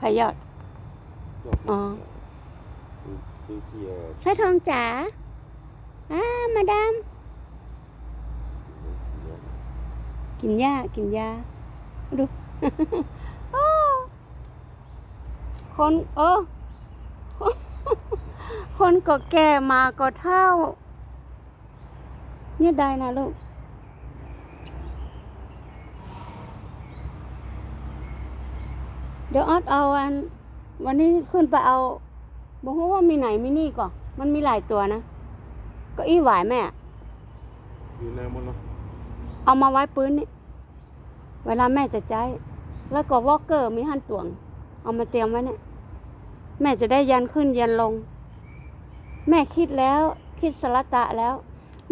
พายอด อ๋อซื้อที่เออใส่ทองจ๋าอ่ามาดาม กินหญ้ากินหญ้าดู โอ้คนเออ คนก็แก่มาก็เท่า เนี่ยได้นะลูก เดี๋ยวออดเอาอัน วันนี้ขึ้นไปเอาบอกว่ามีไหนมีนี่ก่อนมันมีหลายตัวนะเก็อี้หวายแม่ อยู่ในมันเนาะเอามาไว้ปืนนี่เวลาแม่จะใช้ แล้วก็วอลเกอร์มีหั่นตวง เอามาเตรียมไว้เนี่ย แม่จะได้ยันขึ้นยันลง แม่คิดแล้วคิดสละตะแล้ว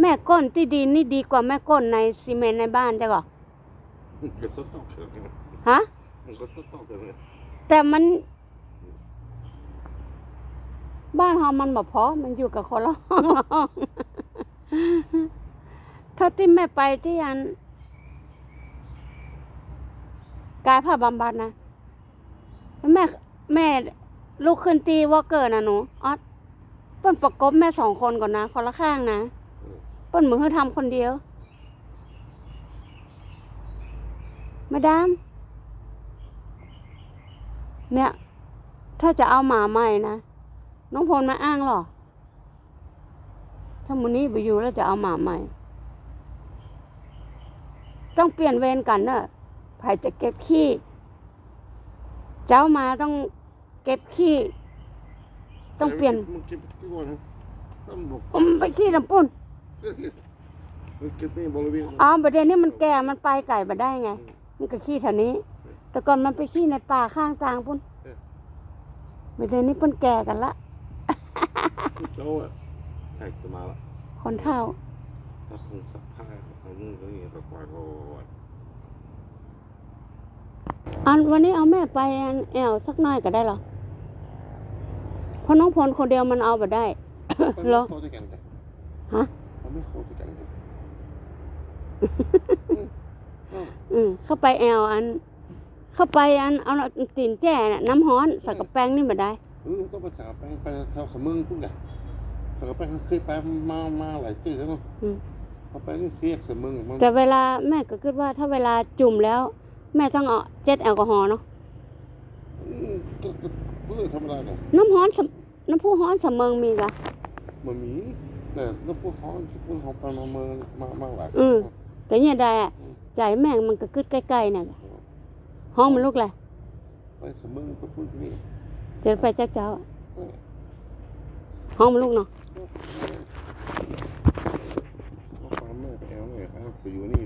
แม่ก้นที่ดินนี่ดีกว่าแม่ก้นในซีเมนต์ในบ้านจ้ะก่อก็ต้องต้องกันนะฮะ มันก็ต้องต้องกันนะแต่มัน บ้านเฮามันบ่พอมันอยู่กับคนละห้องละห้องถ้าที่แม่ไปที่อันกายภาพบำบัดนะแม่แม่ลูกขึ้นตีวอลเกอร์นะหนูออสเปิ้นประกบแม่สองคนก่อนนะคนละข้างนะเปิ้นมือให้ทำคนเดียว มาดาม เนี่ย ถ้าจะเอาหมาใหม่นะ น้องพลมาอ้างหรอ ถ้ามูนี้ไปอยู่แล้วจะเอาหมาใหม่ ต้องเปลี่ยนเวรกันเนอะไผ่จะเก็บขี้ เจ้ามาต้องเก็บขี้ ต้องเปลี่ยนมันเก็บที่ก่อนนะต้องบอกผมไปขี้น้ำปุ้นมันเก็บในบริเวณอ๋อประเด็นนี้มันแก่มันไปไก่มาได้ไง มันก็ขี้แถวนี้ แต่ก่อนมันไปขี้ในป่าข้างทางปุ้นประเด็นนี้เปิ้นแก่กันละเจ้าอะแท็กจะมาละคนเท่า ถ้าคงสักผ้าเขานึ่งก็อย่างสักวันก็อันวันนี้เอาแม่ไปอันแอวสักหน่อยก็ได้เหรอเพราะน้องพลคนเดียวมันเอาไปได้ เหรอโคตรกันกันฮะ มันไม่โคตรกันกันอืมเข้าไปแอวอัน เข้าไปอันเอาตีนแจ้น่ะน้ำฮ้อนใส่กับแป้งนี่มาได้เออก็ภาษาไปไปแถวขมึงพุ่งกันเขาไปเคยไปมามาหลายตื้อแล้วเนาะอืมเขาไปนี่เสียกสมึงมันแต่เวลาแม่ก็คิดว่าถ้าเวลาจุ่มแล้ว แม่ต้องเอาเจ็ดแอลกอฮอล์เนาะก็ก็เออธรรมดาไงน้ำฮ้อนสำน้ำพุฮ้อนสำเมิงมีกะมันมีแต่แล้วพวกเขาพวกเขาไปมาเมืองมามาหลายอืมแต่เนี่ยได้อะใจแม่งมันก็กึดใกล้ๆน่ะ ห้องมันลูกแหละไปสมึงก็พูดนี่เจอไปเจ้าเจ้าอะห้องมันลูกเนาะ ก็ไปแม่ไปแอลเนี่ยครับไปอยู่นี่